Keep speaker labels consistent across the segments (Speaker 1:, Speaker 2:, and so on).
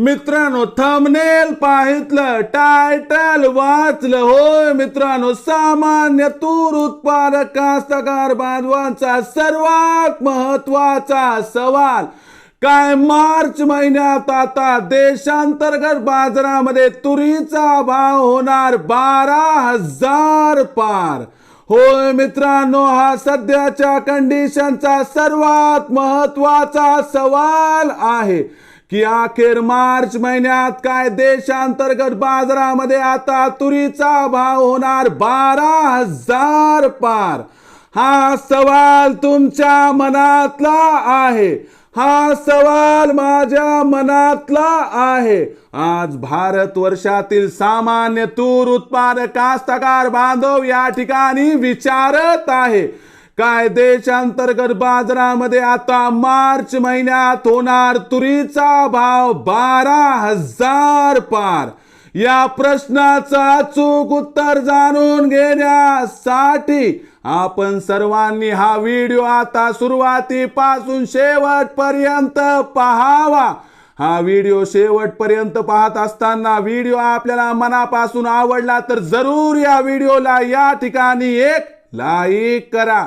Speaker 1: मित्रांनो thumbnail पाहितलं title वाचलं. होय मित्रांनो सामान्य तूर उत्पादक कास्तकार बांधवांचा सर्वात महत्त्वाचा सवाल काय मार्च महिन्यात आता देशांतर्गत बाजारामध्ये तुरीचा भाव होणार बारा हजार पार? होय मित्रांनो हा सध्याच्या कंडिशनचा सर्वात महत्त्वाचा सवाल आहे. की अखेर मार्च महिन्यात काय देशांतर्गत बाजारामध्ये आता तुरीचा भाव होणार बारा हजार पार. हा सवाल तुमच्या मनातला आहे. हा सवाल माझ्या मनातला आहे. आज भारत वर्षातील सामान्य तूर उत्पादक कास्तकार बांधव या ठिकाणी विचारत आहे. कायदेशांतर्गत बाजारामध्ये आता मार्च महिन्यात होणार तुरीचा भाव बारा हजार पार. या प्रश्नाचं अचूक उत्तर जाणून घेण्यासाठी आपण सर्वांनी हा व्हिडिओ आता सुरुवातीपासून शेवटपर्यंत पहावा. हा व्हिडिओ शेवटपर्यंत पाहत असताना व्हिडिओ आपल्याला मनापासून आवडला तर जरूर या व्हिडिओला या ठिकाणी एक लाईक करा.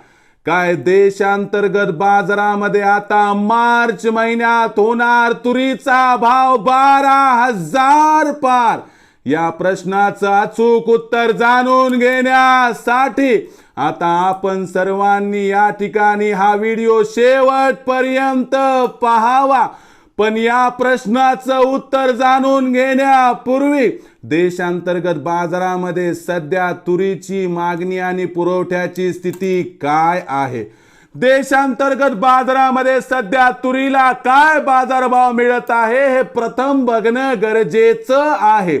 Speaker 1: काय देशांतर्गत बाजारामध्ये आता मार्च महिन्यात होणार तुरीचा भाव बारा हजार पार. या प्रश्नाचं अचूक उत्तर जाणून घेण्यासाठी आता आपण सर्वांनी या ठिकाणी हा व्हिडिओ शेवटपर्यंत पहावा. पण या प्रश्नाचं उत्तर जाणून घेण्यापूर्वी देशांतर्गत बाजारामध्ये सध्या तुरीची मागणी आणि पुरवठ्याची स्थिती काय आहे? देशांतर्गत बाजारामध्ये सध्या तुरीला काय बाजारभाव मिळत आहे हे प्रथम बघणं गरजेचं आहे.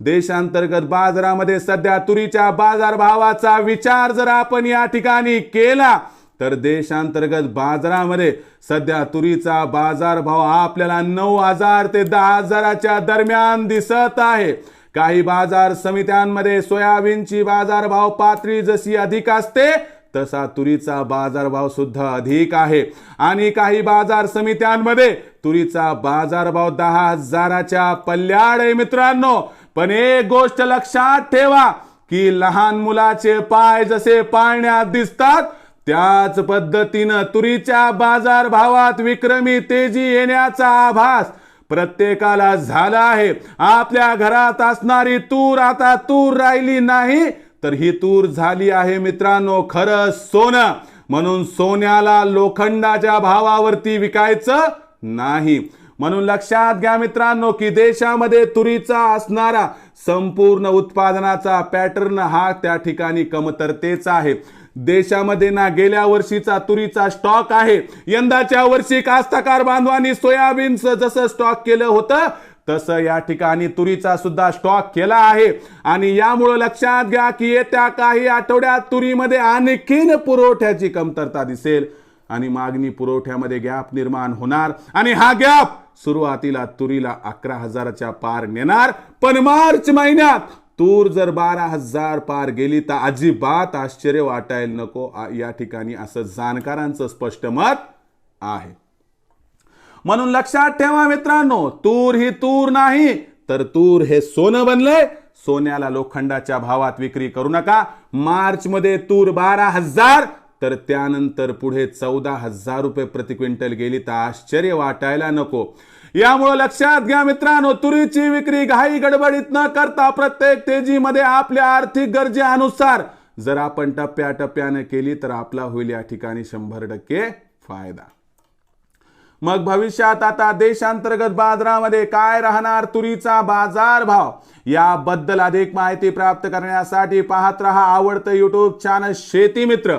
Speaker 1: देशांतर्गत बाजारामध्ये सध्या तुरीच्या बाजारभावाचा विचार जर आपण या ठिकाणी केला तर देशांतर्गत बाजारामध्ये सध्या तुरीचा बाजारभाव हा आपल्याला नऊ हजार ते दहा हजाराच्या दरम्यान दिसत आहे. काही बाजार समित्यांमध्ये सोयाबीनची बाजारभाव पातळी जशी अधिक असते तसा तुरीचा बाजारभाव सुद्धा अधिक आहे. आणि काही बाजार समित्यांमध्ये तुरीचा बाजारभाव दहा हजाराच्या पल्ल्याड आहे मित्रांनो. पण एक गोष्ट लक्षात ठेवा की लहान मुलाचे पाय जसे पाळण्यात दिसतात त्याच पद्धतीनं तुरीच्या बाजार भावात विक्रमी तेजी येण्याचा आभास प्रत्येकाला झाला आहे. आपल्या घरात असणारी तूर आता तूर राहिली नाही तर ही तूर झाली आहे मित्रांनो खरं सोनं. म्हणून सोन्याला लोखंडाच्या भावावरती विकायचं नाही. म्हणून लक्षात घ्या मित्रांनो की देशामध्ये तुरीचा असणारा संपूर्ण उत्पादनाचा पॅटर्न हा त्या ठिकाणी कमतरतेचा आहे. देशामध्ये ना गेल्या वर्षीचा तुरीचा स्टॉक आहे. यंदाच्या वर्षी कास्तकार बांधवांनी सोयाबीनचं जसं स्टॉक केलं होतं तसं या ठिकाणी तुरीचा सुद्धा स्टॉक केला आहे. आणि यामुळं लक्षात घ्या की येत्या काही आठवड्यात तुरीमध्ये आणखीन पुरवठ्याची कमतरता दिसेल. आणि मागणी पुरवठ्यामध्ये गॅप निर्माण होणार. आणि हा गॅप सुरुवातीला तुरीला अकरा हजाराच्या पार नेणार. पण मार्च महिन्यात तूर जर बारा हजार पार गेली तर अजिबात आश्चर्य वाटायला नको. या ठिकाणी असं जाणकारांचं स्पष्ट मत आहे. म्हणून लक्षात ठेवा मित्रांनो तूर ही तूर नाही तर तूर हे सोनं बनलंय. सोन्याला लोखंडाच्या भावात विक्री करू नका. मार्च मध्ये तूर बारा हजार तर त्यानंतर पुढे चौदा हजार रुपये प्रति क्विंटल गेली तर आश्चर्य वाटायला नको. यामुळे लक्षात घ्या मित्रांनो तुरीची विक्री घाई गडबडीत न करता प्रत्येक तेजीमध्ये आपल्या आर्थिक गरजेनुसार जर आपण टप्प्या टप्प्याने केली तर आपला होईल या ठिकाणी शंभर टक्के फायदा. मग भविष्यात आता देशांतर्गत बाजारामध्ये काय राहणार तुरीचा बाजार भाव? याबद्दल अधिक माहिती प्राप्त करण्यासाठी पाहत रहा आवडतं युट्यूब चॅनल शेती मित्र.